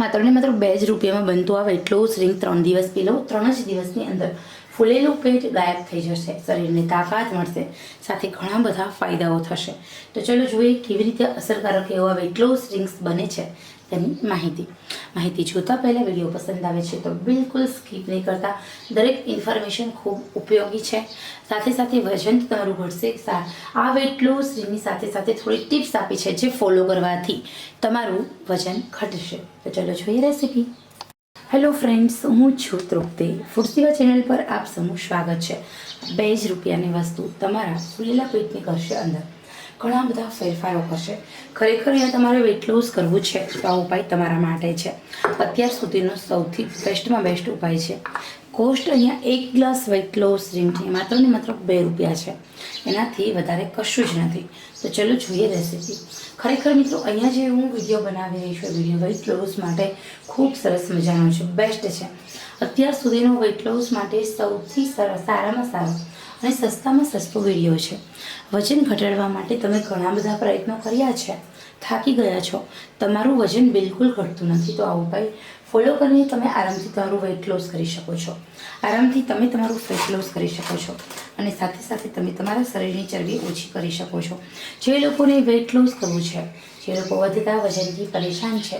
માત્ર ને માત્ર બે જ રૂપિયામાં બનતું આવે એટલો સ્ટ્રિંગ ત્રણ દિવસ પી લો ત્રણ જ દિવસની અંદર ફૂલેલું પેટ ગાયબ થઈ જશે, શરીરને તાકાત મળશે, સાથે ઘણા બધા ફાયદાઓ થશે. તો ચલો જોઈએ કેવી રીતે અસરકારક એવા વેટ લોસ ડ્રિંક્સ બને છે. તેની માહિતી. માહિતી જોતાં પહેલાં વીડિયો પસંદ આવે છે તો બિલકુલ સ્કીપ નહીં કરતા. દરેક ઇન્ફોર્મેશન ખૂબ ઉપયોગી છે. સાથે સાથે વજન તમારું ઘટશે સાર આ વેટ લોસની સાથે સાથે થોડી ટિપ્સ આપી છે જે ફોલો કરવાથી તમારું વજન ઘટશે. તો ચલો જોઈએ રેસીપી. હેલો ફ્રેન્ડ્સ, હું છું તૃપ્તિ. ફૂડસીવા ચેનલ પર આપ સૌનું સ્વાગત છે. બે જ રૂપિયાની વસ્તુ તમારા ફૂલેલા પેટને કરશે અંદર. ઘણા બધા ફેરફારો કરશે. ખરેખર અહીંયા તમારે વેટ લોસ કરવું છે તો આ ઉપાય તમારા માટે છે. અત્યાર સુધીનો સૌથી બેસ્ટમાં બેસ્ટ ઉપાય છે. કોસ્ટ અહીંયા એક ગ્લાસ વેટ લોસ ડ્રિંકની માત્ર ને માત્ર બે રૂપિયા છે. એનાથી વધારે કશું જ નથી. તો ચલો જોઈએ રેસીપી ખરેખર મિત્રો, અહીંયા જે હું વીડિયો બનાવી રહી છું વીડિયો વેઇટ લોસ માટે ખૂબ સરસ મજાનો છે. બેસ્ટ છે. અત્યાર સુધીનો વેઇટ લોસ માટે સૌથી સરસ સારામાં સારો અને સસ્તામાં સસ્તો વીડિયો છે. વજન ઘટાડવા માટે તમે ઘણા બધા પ્રયત્નો કર્યા છે. થાકી ગયા છો. તમારું વજન બિલકુલ ઘટતું નથી તો આ ઉપાય ફોલો કરીને તમે આરામથી તમારું વેઇટ લોસ કરી શકો છો. આરામથી તમે તમારું ફેટ લોસ કરી શકો છો. અને સાથે સાથે તમે તમારા શરીરની ચરબી ઓછી કરી શકો છો. જે લોકોને વેઇટ લોસ કરવું છે, જે લોકો વધતા વજનથી પરેશાન છે,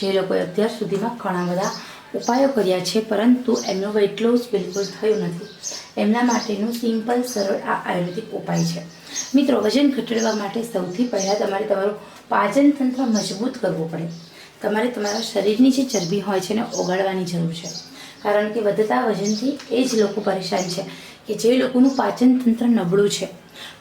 જે લોકોએ અત્યાર સુધીમાં ઘણા બધા ઉપાયો કર્યા છે, પરંતુ એમનો વેટ લોસ બિલકુલ થયું નથી. એમના માટેનું સિમ્પલ સરળ આ આયુર્વેદિક ઉપાય છે. મિત્રો, વજન ઘટાડવા માટે સૌથી પહેલાં તમારે તમારું પાચન તંત્ર મજબૂત કરવું પડે. તમારે તમારા શરીરની જે ચરબી હોય છે એને ઓગાળવાની જરૂર છે. કારણ કે વધતા વજનથી એ જ લોકો પરેશાન છે કે જે લોકોનું પાચન તંત્ર નબળું છે.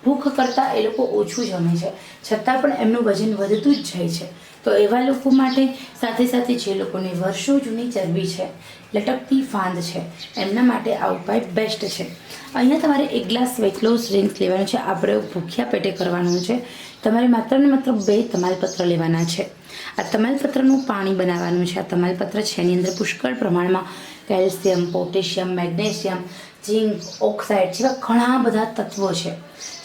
ભૂખ કરતાં એ લોકો ઓછું જમે છે. છતાં પણ એમનું વજન વધતું જ જાય છે. તો એવા લોકો માટે સાથે સાથે જે લોકોને વર્ષો જૂની ચરબી છે, લટકતી ફાંદ છે, એમના માટે આ ઉપાય બેસ્ટ છે. અહીંયા તમારે એક ગ્લાસ વેટ લોસ ડ્રિંક્સ લેવાનું છે. આ પ્રયોગ ભૂખ્યા પેટે કરવાનો છે. તમારે માત્ર ને માત્ર બે તમાલપત્ર લેવાના છે. આ તમાલપત્રનું પાણી બનાવવાનું છે. આ તમાલપત્ર છે એની અંદર પુષ્કળ પ્રમાણમાં calcium, potassium, magnesium, zinc, oxide જેવા ઘણા બધા તત્વો છે,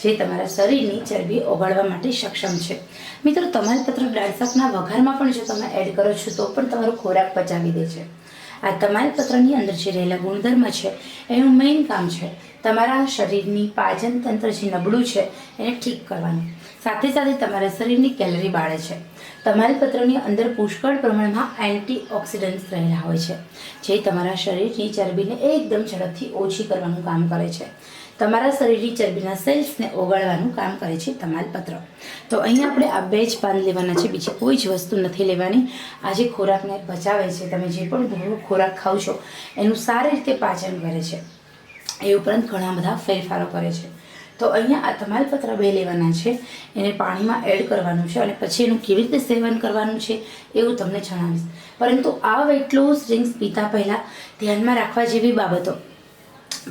જે તમારા શરીરની ચરબી ઓગાળવા માટે સક્ષમ છે. મિત્રો તમાલપત્ર પત્ર શાકના વઘારમાં પણ જો તમે એડ કરો છો, તો પણ તમારો ખોરાક પચાવી દે છે. આ તમાલપત્રની અંદર જે રહેલા ગુણધર્મ છે, એનું મેઇન કામ છે તમારા શરીરની પાચન તંત્ર જે નબળું છે, એને ઠીક કરવાનું. સાથે સાથે તમારા શરીરની કેલરી બાળે છે. તમાલપત્રની અંદર પુષ્કળ પ્રમાણમાં એન્ટીઓક્સિડન્ટ્સ રહેલા હોય છે, જે તમારા શરીરની ચરબીને એકદમ ઝડપથી ઓછી કરવાનું કામ કરે છે. તમારા શરીરની ચરબીના સેલ્સને ઓગાળવાનું કામ કરે છે તમાલપત્ર તો અહીંયા આપણે આ બે જ પાન લેવાના છે, બીજી કોઈ જ વસ્તુ નથી લેવાની. આ જે ખોરાકને બચાવે છે, તમે જે પણ ભૂરો ખોરાક ખાવ છો, એનું સારી રીતે પાચન કરે છે. એ ઉપરાંત ઘણા બધા ફેરફારો કરે છે. તો અહીંયા આ તમાલપત્ર બે લેવાના છે. એને પાણીમાં એડ કરવાનું છે અને પછી એનું કેવી રીતે સેવન કરવાનું છે એવું તમને જણાવીશ. પરંતુ આ વેટ લોસ ડ્રિંક્સ પીતા પહેલાં ધ્યાનમાં રાખવા જેવી બાબતો.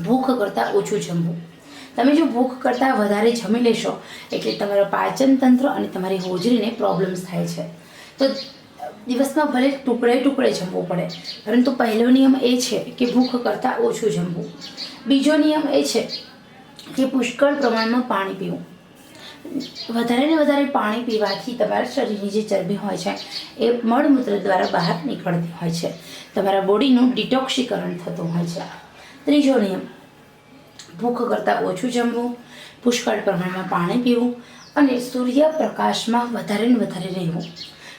ભૂખ કરતાં ઓછું જમવું. તમે જો ભૂખ કરતાં વધારે જમી લેશો, એટલે તમારા પાચન તંત્ર અને તમારી હોજરીને પ્રોબ્લેમ્સ થાય છે. તો દિવસમાં ભલે ટુકડે ટુકડે જમવું પડે, પરંતુ પહેલો નિયમ એ છે કે ભૂખ કરતાં ઓછું જમવું. બીજો નિયમ એ છે કે પુષ્કળ પ્રમાણમાં પાણી પીવું. વધારે ને વધારે પાણી પીવાથી તમારા શરીરની જે ચરબી હોય છે, એ મળમૂત્ર દ્વારા બહાર નીકળતી હોય છે. તમારા બોડીનું ડિટોક્સીકરણ થતું હોય છે. ત્રીજો નિયમ, ભૂખ કરતાં ઓછું જમવું, પુષ્કળ પ્રમાણમાં પાણી પીવું અને સૂર્યપ્રકાશમાં વધારે ને વધારે રહેવું.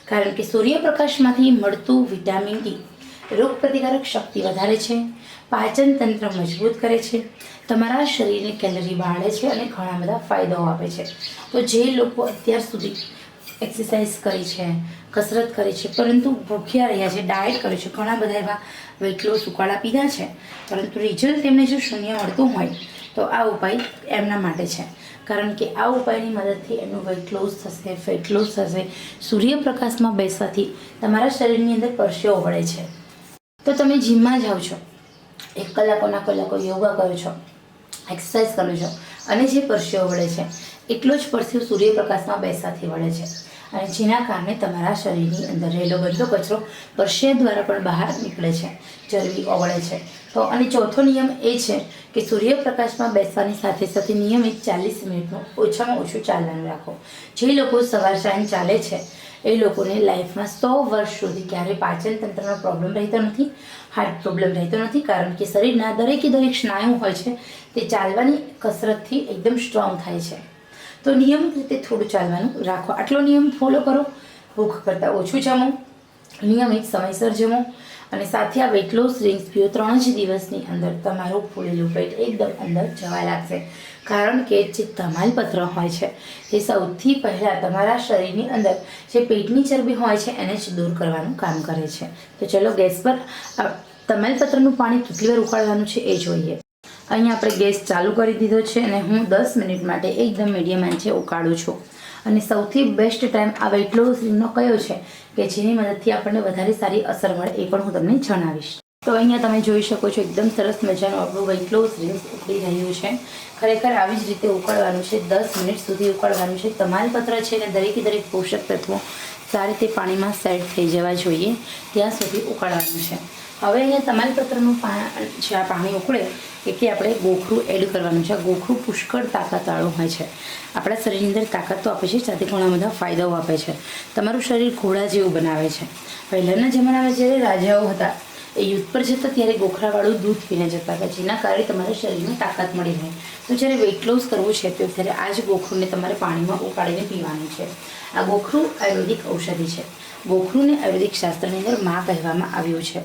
કારણ કે સૂર્યપ્રકાશમાંથી મળતું વિટામિન ડી રોગપ્રતિકારક શક્તિ વધારે છે પાચન તંત્ર મજબૂત કરે છે. તમારા શરીરને કેલરી બાળે છે અને ઘણા બધા ફાયદાઓ આપે છે. તો જે લોકો અત્યાર સુધી એક્સરસાઇઝ કરી છે, કસરત કરી છે, પરંતુ ભૂખ્યા રહ્યા છે, ડાયટ કરે છે, ઘણા બધા એવા વેટ લોસ ઉકાળા પીધા છે, પરંતુ રિઝલ્ટ તેમને જો શૂન્ય મળતું હોય, તો આ ઉપાય એમના માટે છે. કારણ કે આ ઉપાયની મદદથી એમનું વેટ લોસ થશે ફેટ લોસ થશે, સૂર્યપ્રકાશમાં બેસવાથી તમારા શરીરની અંદર પરસેવો વળે છે. તો તમે જીમમાં જાઓ છો. એક કલાકોના કલાકો યોગા કરો છો એક્સરસાઇઝ કરો છો અને જે પરસેવો વળે છે, એટલો જ પરસેવો સૂર્યપ્રકાશમાં બેસવાથી વળે છે. અને જેના કારણે તમારા શરીરની અંદર રહેલો બધો કચરો પરસેવા દ્વારા પણ બહાર નીકળે છે ચરબી ઓગળે છે. તો અને ચોથો નિયમ એ છે કે સૂર્યપ્રકાશમાં બેસવાની સાથે સાથે નિયમિત ચાલીસ મિનિટનું ઓછામાં ઓછું ચાલવાનું રાખો. જે લોકો સવાર સાંજ ચાલે છે, એ લોકોને લાઈફમાં સો વર્ષ સુધી ક્યારેય પાચન તંત્રનો પ્રોબ્લેમ રહેતો નથી હાર્ટ પ્રોબ્લેમ રહેતો નથી, કારણ કે શરીરના દરેકે દરેક સ્નાયુ હોય છે, તે ચાલવાની કસરતથી એકદમ સ્ટ્રોંગ થાય છે. તો નિયમિત રીતે થોડું ચાલવાનું રાખો. આટલો નિયમ ફોલો કરો. ભૂખ કરતાં ઓછું જમો. નિયમિત સમયસર જમો. અને સાથે આ વેટ લોસ ડ્રિંક્સ પીઓ ત્રણ જ દિવસની અંદર તમારું ફૂલેલું પેટ એકદમ અંદર જવા લાગશે. કારણ કે જે તમાલપત્ર હોય છે તે સૌથી પહેલાં તમારા શરીરની અંદર જે પેટની ચરબી હોય છે, એને જ દૂર કરવાનું કામ કરે છે. તો ચલો ગેસ પર તમાલપત્રનું પાણી કેટલી વાર ઉકાળવાનું છે એ જોઈએ. અહીંયા આપણે ગેસ ચાલુ કરી દીધો છે અને હું દસ મિનિટ માટે એકદમ મીડિયમ આંચે ઉકાળું છું. અને સૌથી બેસ્ટ ટાઈમ આ વેઇટ લોસ કયો છે કે જેની મદદથી આપણને વધારે સારી અસર મળે એ પણ હું તમને જણાવીશ. તો અહીંયા તમે જોઈ શકો છો એકદમ સરસ મજાનું આપણું વેઇટ લોસ ડ્રિંક ઉકળી રહ્યું છે. ખરેખર આવી જ રીતે ઉકાળવાનું છે. દસ મિનિટ સુધી ઉકાળવાનું છે. તમાલપત્ર છે ને દરેકે દરેક પોષક તત્વો સારી રીતે પાણીમાં સેટ થઈ જવા જોઈએ ત્યાં સુધી ઉકાળવાનું છે. હવે અહીંયા પાણી જે આ પાણી ઉકળે એટલે આપણે ગોખરું એડ કરવાનું છે. આ ગોખરું પુષ્કળ તાકાતવાળું હોય છે. આપણા શરીરની અંદર તાકાત તો આપે છે સાથે ઘણા બધા ફાયદાઓ આપે છે. તમારું શરીર ઘોડા જેવું બનાવે છે. પહેલાંના જમાનામાં જ્યારે રાજાઓ હતા, એ યુદ્ધ પર જતા ત્યારે ગોખરાવાળું દૂધ પીને જતા હતા, જેના કારણે તમારા શરીરને તાકાત મળી રહે. તો જ્યારે વેઇટ લોસ કરવું છે, તો ત્યારે આ જ ગોખરુંને તમારે પાણીમાં ઉકાળીને પીવાનું છે. આ ગોખરું આયુર્વેદિક ઔષધિ છે. ગોખરુંને આયુર્વેદિક શાસ્ત્રની અંદરમાં કહેવામાં આવ્યું છે.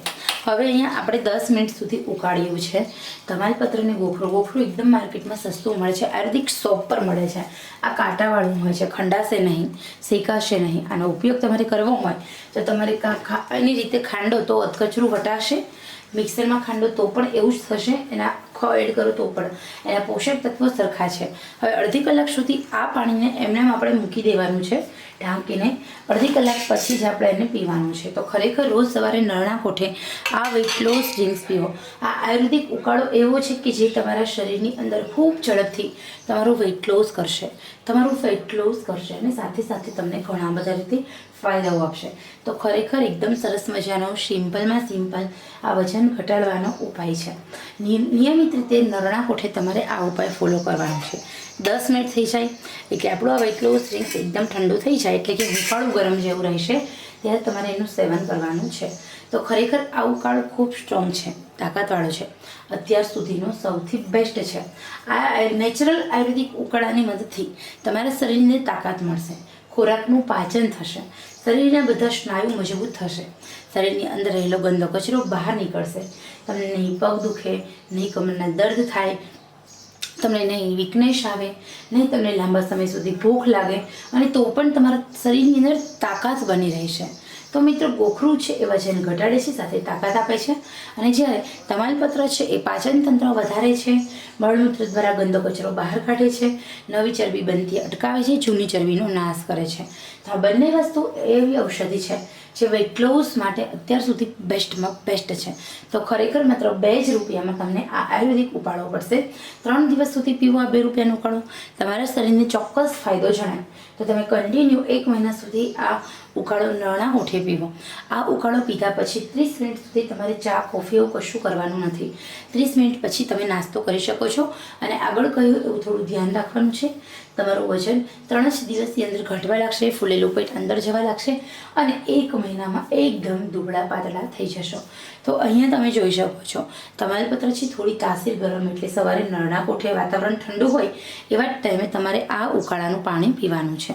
હવે અહીંયા આપણે દસ મિનિટ સુધી ઉકાળ્યું છે. તમાલપત્રને ગોખરું ગોખરું એકદમ માર્કેટમાં સસ્તું મળે છે. આયુર્વેદિક શોપ પર મળે છે. આ કાંટાવાળું હોય છે, ખંડાશે નહીં, શેકાશે નહીં. આનો ઉપયોગ તમારે કરવો હોય તો તમારે એની રીતે ખાંડો તો અધકચરું વટાશે. મિક્સરમાં ખાંડો તો પણ એવું જ થશે. એના આખો એડ કરો તો પણ. એના પોષક તત્વો સરખા છે. હવે અડધી કલાક સુધી આ પાણીને એમને આપણે મૂકી દેવાનું છે, ઢાંકીને. અડધી કલાક પછી જ આપણે એને પીવાનું છે. તો ખરેખર રોજ સવારે નરણા કોઠે આ વેટ લોસ ડ્રિંક્સ પીવો આ આયુર્વેદિક ઉકાળો એવો છે કે જે તમારા શરીરની અંદર ખૂબ ઝડપથી તમારું વેઇટ લોસ કરશે. તમારું વેટ લોસ કરશે અને સાથે સાથે તમને ઘણા બધા રીતે ફાયદાઓ આપશે. તો ખરેખર એકદમ સરસ મજાનો, સિમ્પલમાં સિમ્પલ આ વજન ઘટાડવાનો ઉપાય છે. નિયમિત રીતે નરણા કોઠે તમારે આ ઉપાય ફોલો કરવાનો છે. દસ મિનિટ થઈ જાય એટલે આપણું આ વેટ લોસ ડ્રિંક્સ એકદમ ઠંડુ થઈ જાય એટલે કે હુંફાળું ગરમ જેવું રહેશે. ત્યારે તમારે એનું સેવન કરવાનું છે. તો ખરેખર આ ઉકાળો ખૂબ સ્ટ્રોંગ છે, તાકાતવાળો છે. અત્યાર સુધીનો સૌથી બેસ્ટ છે. આ નેચરલ આયુર્વેદિક ઉકાળાની મદદથી તમારા શરીરને તાકાત મળશે, ખોરાકનું પાચન થશે, શરીરના બધા સ્નાયુ મજબૂત થશે, શરીરની અંદર રહેલો ગંદો કચરો બહાર નીકળશે, તમને નહીં પગ દુખે, નહીં કમરના દર્દ થાય તમને નહીં વીકનેસ આવે, નહીં તમને લાંબા સમય સુધી ભૂખ લાગે અને તો પણ તમારા શરીરની અંદર તાકાત બની રહેશે તો મિત્રો, ગોખરું છે એ વજન ઘટાડે છે, સાથે તાકાત આપે છે. અને જ્યારે તમાલપત્ર છે એ પાચન તંત્ર વધારે છે મળમૂત્ર દ્વારા ગંદો કચરો બહાર કાઢે છે, નવી ચરબી બનતી અટકાવે છે, જૂની ચરબીનો નાશ કરે છે. તો આ બંને વસ્તુ એવી ઔષધિ છે જે વેટ લોસ માટે અત્યાર સુધી બેસ્ટમાં બેસ્ટ છે. તો ખરેખર માત્ર બે જ રૂપિયામાં તમને આ આયુર્વેદિક ઉપાડવો પડશે. ત્રણ દિવસ સુધી પીવો, આ બે રૂપિયાનો ઉકાળો તમારા શરીરને ચોક્કસ ફાયદો જણાય. તો તમે કન્ટિન્યુ એક મહિના સુધી આ ઉકાળો નરણા ઉઠે પીવો. આ ઉકાળો પીધા પછી ત્રીસ મિનિટ સુધી તમારે ચા, કોફી એવું કશું કરવાનું નથી. ત્રીસ મિનિટ પછી તમે નાસ્તો કરી શકો છો. અને આગળ કહ્યું એવું થોડું ધ્યાન રાખવાનું છે? તમારું વજન ત્રણ જ દિવસની અંદર ઘટવા લાગશે, ફૂલેલું પેટ અંદર જવા લાગશે અને એક મહિનામાં એકદમ દુબળા પાતળા થઈ જશો. તો અહીંયા તમે જોઈ શકો છો તમાલપત્ર છે થોડી તાસીર ગરમ એટલે સવારે નરણા કોઠે વાતાવરણ ઠંડુ હોય એવા જ ટાઈમે તમારે આ ઉકાળાનું પાણી પીવાનું છે.